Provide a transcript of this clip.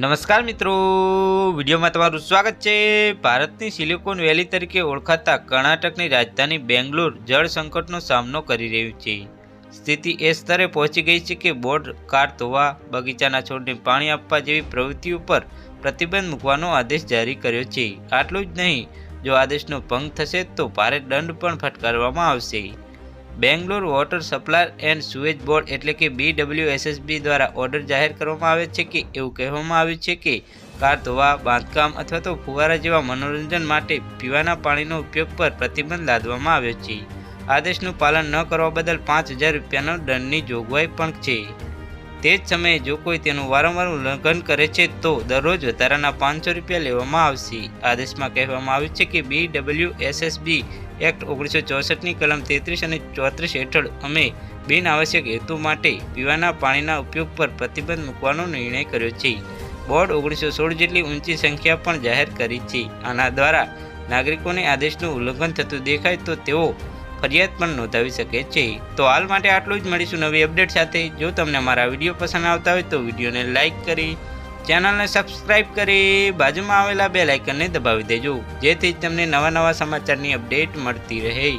નમસ્કાર મિત્રો. વિડીયોમાં તમારું સ્વાગત છે. ભારતની સિલિકોન વેલી તરીકે ઓળખાતા કર્ણાટકની રાજધાની બેંગ્લોર જળ સંકટનો સામનો કરી રહ્યું છે. સ્થિતિ એ સ્તરે પહોંચી ગઈ છે કે બોર્ડ કાર, ધોવા, બગીચાના છોડને પાણી આપવા જેવી પ્રવૃત્તિ ઉપર પ્રતિબંધ મૂકવાનો આદેશ જારી કર્યો છે. આટલું જ નહીં, જો આદેશનો ભંગ થશે તો ભારે દંડ પણ ફટકારવામાં આવશે. Bangalore water supply and sewage board એટલે કે બીડબ્લ્યુએસએસબી દ્વારા ઓર્ડર જાહેર કરવામાં આવે છે કે એવું કહેવામાં આવ્યું છે કે કાર ધોવા, બાંધકામ અથવા તો ફુવારા જેવા મનોરંજન માટે પીવાના પાણીનો ઉપયોગ પર પ્રતિબંધ લાદવામાં આવ્યો છે. આદેશનું પાલન ન કરવા બદલ પાંચ હજાર રૂપિયાનો દંડની જોગવાઈ પણ છે. તે જ સમયે જો કોઈ તેનું વારંવાર ઉલ્લંઘન કરે છે, તો દરરોજ વધારાના પાંચસો રૂપિયા લેવામાં આવશે. આદેશમાં કહેવામાં આવ્યું છે કે બી ડબલ્યુ એસએસબી એક્ટ ઓગણીસો ચોસઠની કલમ તેત્રીસ અને ચોત્રીસ હેઠળ અમે બિન આવશ્યક હેતુ માટે પીવાના પાણીના ઉપયોગ પર પ્રતિબંધ મૂકવાનો નિર્ણય કર્યો છે. બોર્ડ ઓગણીસો સોળ જેટલી ઊંચી સંખ્યા પણ જાહેર કરી છે. આના દ્વારા નાગરિકોને આદેશનું ઉલ્લંઘન થતું દેખાય તો તેઓ ફરિયાદ પણ નોંધાવી શકે છે. તો હાલ માટે આટલું જ. મળીશું નવી અપડેટ સાથે. જો તમને અમારા વીડિયો પસંદ આવતા હોય તો વિડીયોને લાઇક કરી, ચેનલને સબસ્ક્રાઇબ કરી, બાજુમાં આવેલા બે લાઇકનને દબાવી દેજો. જેથી તમને નવા નવા સમાચારની અપડેટ મળતી રહે.